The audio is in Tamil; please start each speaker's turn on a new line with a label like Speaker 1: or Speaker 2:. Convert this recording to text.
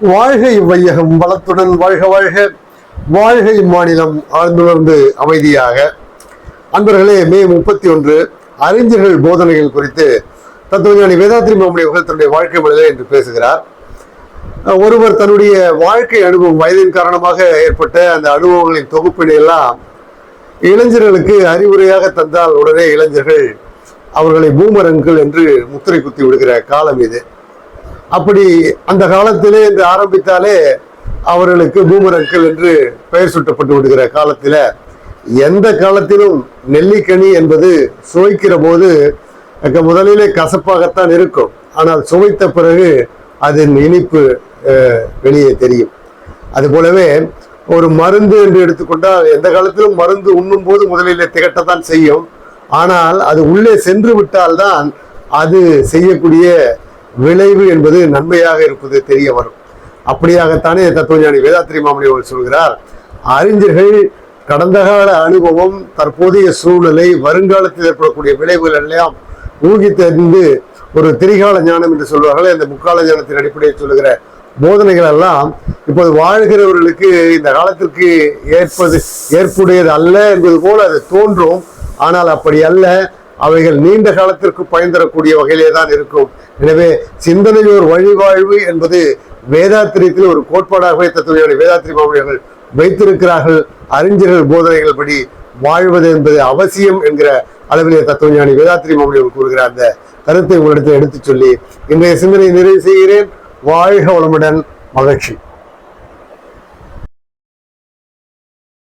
Speaker 1: வாழ்க இவ்வையகம் வளத்துடன் வாழ்க வாழ்க. வாழ்க இம்மாநிலம் ஆழ்ந்துணர்ந்து அமைதியாக. அன்பர்களே மே முப்பத்தி ஒன்று அறிஞர்கள் போதனைகள் குறித்து தத்துவஞானி வேதாத்திரி மாமுடைய தன்னுடைய வாழ்க்கை மனிதர் என்று பேசுகிறார். ஒருவர் தன்னுடைய வாழ்க்கை அனுபவம் வயதின் காரணமாக ஏற்பட்ட அந்த அனுபவங்களின் தொகுப்பினை எல்லாம் இளைஞர்களுக்கு அறிவுரையாக தந்தால் உடனே இளைஞர்கள் அவர்களை பூமரங்கள் என்று முத்திரை குத்தி விடுகிற காலம் இது. அப்படி அந்த காலத்திலே என்று ஆரம்பித்தாலே அவர்களுக்கு பூமரங்கள் என்று பெயர் சூட்டப்பட்டு விடுகிற காலத்தில் எந்த காலத்திலும் நெல்லிக்கனி என்பது சுவைக்கிற போது முதலிலே கசப்பாகத்தான் இருக்கும். ஆனால் சுவைத்த பிறகு அதன் இனிப்பு வெளியே தெரியும். அது போலவே ஒரு மருந்து என்று எடுத்துக்கொண்டால் எந்த காலத்திலும் மருந்து உண்ணும் போது முதலிலே திகட்டத்தான் செய்யும். ஆனால் அது உள்ளே சென்று விட்டால்தான் அது செய்யக்கூடிய விளைவு என்பது நன்மையாக இருப்பது தெரிய வரும். அப்படியாகத்தானே தத்துவஞானி வேதாத்திரி மாமணி அவர்கள் சொல்கிறார் அறிஞர்கள் கடந்த கால அனுபவம் தற்போதைய சூழ்நிலை வருங்காலத்தில் ஏற்படக்கூடிய விளைவுகள் எல்லாம் ஊகித்தறிந்து ஒரு திரிகால ஞானம் என்று சொல்வார்கள் இந்த முக்கால ஞானத்தின் அடிப்படையில் சொல்லுகிற போதனைகள் எல்லாம் இப்போது வாழ்கிறவர்களுக்கு இந்த காலத்திற்கு ஏற்பது ஏற்புடையது அல்ல என்பது போல அது தோன்றும். ஆனால் அப்படி அல்ல. அவைகள் நீண்ட காலத்திற்கு பயன் தரக்கூடிய வகையிலே தான் இருக்கும். எனவே சிந்தனையோர் வழிவாழ்வு என்பது வேதாத்திரியத்தில் ஒரு கோட்பாடாகவே தத்துவ வேதாத்திரி மாமனியர்கள் வைத்திருக்கிறார்கள். அறிஞர்கள் போதனைகள் படி வாழ்வது என்பது அவசியம் என்கிற அளவிலே தத்துவஞானி வேதாத்திரி மாமனியர்கள் கூறுகிற அந்த கருத்தை உங்களிடத்தில் எடுத்துச் சொல்லி இன்றைய சிந்தனை நிறைவு செய்கிறேன். வாழ்க வளமுடன். மகிழ்ச்சி.